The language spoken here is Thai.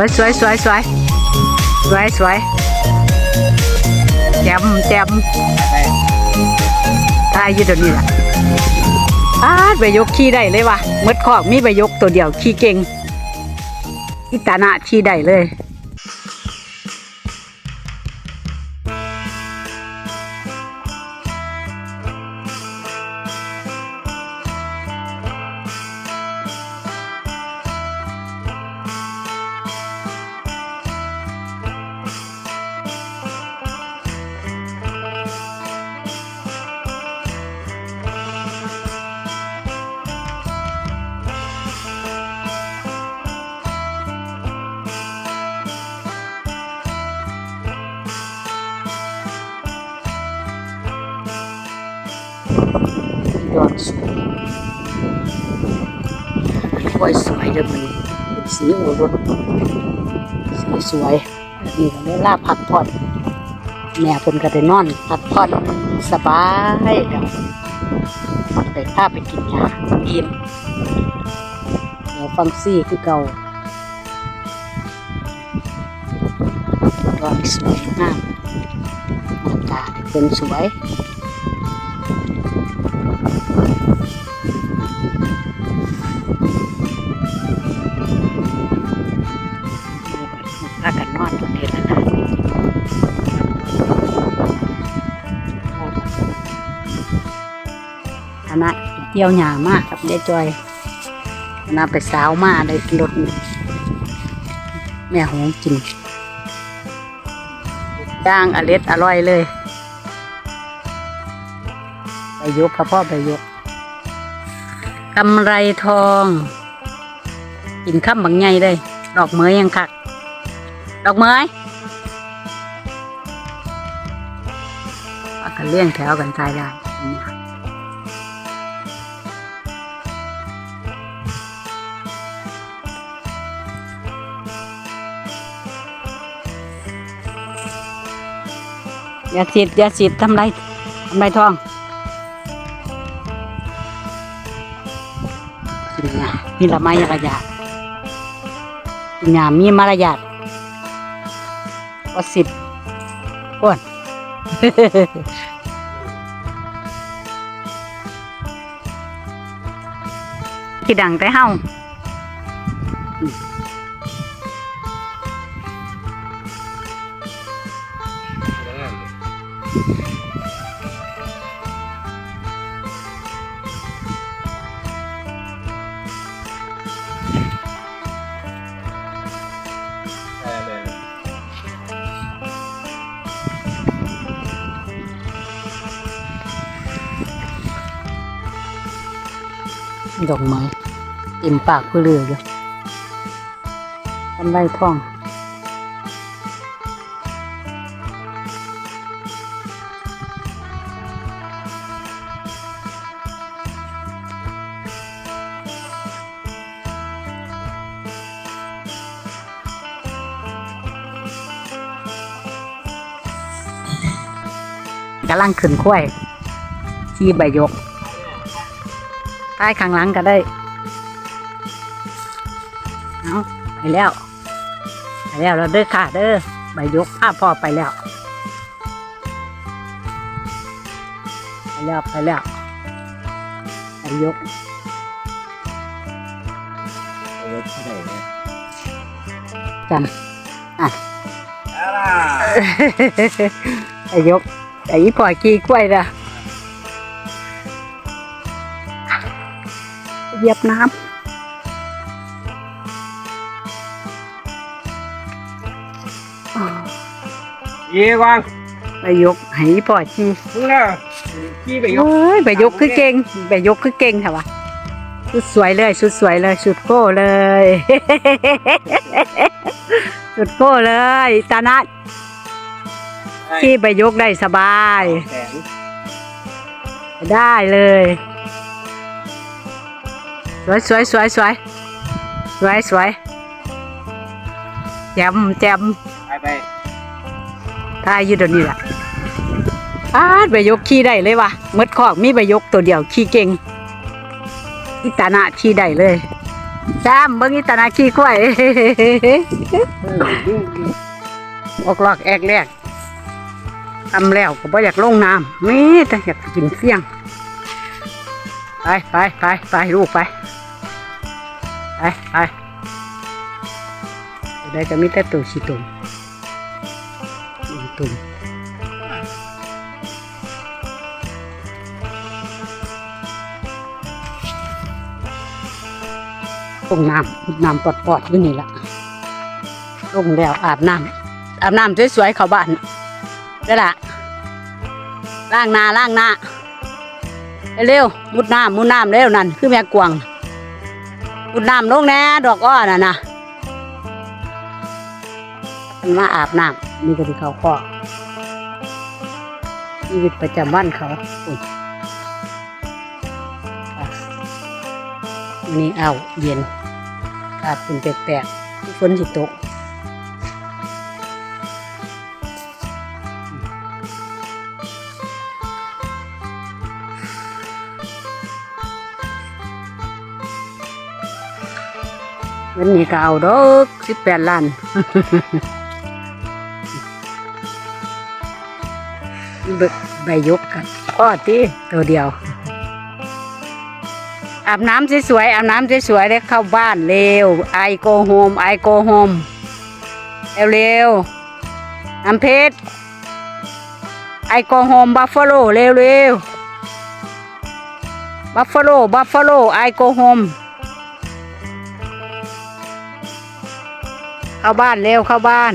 สวยสวยสวยสวยสวยสวยแจมแจมตายอยู่เดี๋ยวนี้ละอ้าใบยกขี้ได้เลยวะมดขอกมีใบยกตัวเดียวขี้เก่งอิตานะขี้ได้เลย ยอดสวยกล้วยสวยเด้อมันเป็นสีโอรสสีสวยนี้ก็เวลาพักผ่อนแม่เพิ่นก็ได้นอนพักผ่อนสบายเดี๋ยวไปพาไปกินยาอิ่มเดี๋ยวฟังซี่คือเก่ายอดสวยงามหน้าตาเป็นสวย ณะเที่ยวหยามากครับยายจอยคณะไปสาวมาได้รถแม่หงกินย่างอเล็ดอร่อยเลยใบยกครับพ่อใบยกกำไรทอง กินข้ามบางไงเลย ดอกเมยยังคัก ดอกไม้เอากันเลี้ยงแถวกันตายได้ อย่าสิดอย่าสิดทำไรทำไรทองนยามีละไม้ยากระยากินยามีมารยาทว่าสิบก้นกี่ดังแต่เฮา ดอกไม้เต็มปากเพื่อเรืออยู่ทำไรท่อง กำลังขึ้นข้วยที่ใบยก ใต้ข้างหลังก็ได้ เอาไปแล้ว ไปแล้วเราเด้อค่ะ เด้อใบยกผ้าพ่อไปแล้ว ไปแล้วไปแล้วใบยกจำอะใบยก ไอ้พ่อกี้กล้วยละเหยียบน้ำเยี่วางไปยกให้พ่อจีมึงน่ะขี้ไปยกเอ้ยไปยกคือเก่งไปยกคือเก่งค่ะวะสุดสวยเลยสุดสวยเลยสุดโก้เลย สุดโก้เลยตานัด ที่ไปยกได้สบายแสงได้เลย สวยสวยสวยสวยสวยสวยแจมแจมไปไปตายอยู่เดี๋ยวนี้ล่ะอ้าดใบยกขี้ได้เลยว่ะมดคอกมีใบยกตัวเดียวขี้เก่งอิตานะขี้ได้เลยจามเบิ่งอีตานาขี้กล้วยออกลอกแอกแรก ทำแล้วก็บ่อยากลงน้ำมีแต่อยากกินเสี่ยง ไปไปไปไปลูกไป ไปไปได้ก็มีแต่ตัวชีตุ่มตุ่มลงน้ำน้ำปอดๆอยู่นี่ละลงแล้วอาบน้ำอาบน้ำสวยๆเข้าบ้าน ได้ละล้างหน้าล้างหน้าเร็วมุดน้ำมุดน้ำเร็วนั่นคือแม่กวางอุดน้ำลงแน่ดอกอ้อน่ะนะมันมาอาบน้ำนี่ก็ที่เขาข้อชีวิตประจำวันเขาอุ๊ยอ่นนี้เอาเย็นอากาศเป็นแปลกๆฝนสิตก วันนี้ก็เอาดอกสิบแปดล้านเบิกใบยกกันพ่อที่ตัวเดียว อาบน้ำสวยๆอาบน้ำสวยๆได้เข้าบ้านเร็วไอโกโฮมไอโกโฮมเร็วๆน้ำเพชรไอโกโฮมบัฟฟาโลเร็วๆบัฟฟาโลบัฟฟาโลไอโกโฮม เข้าบ้านเร็วเข้าบ้าน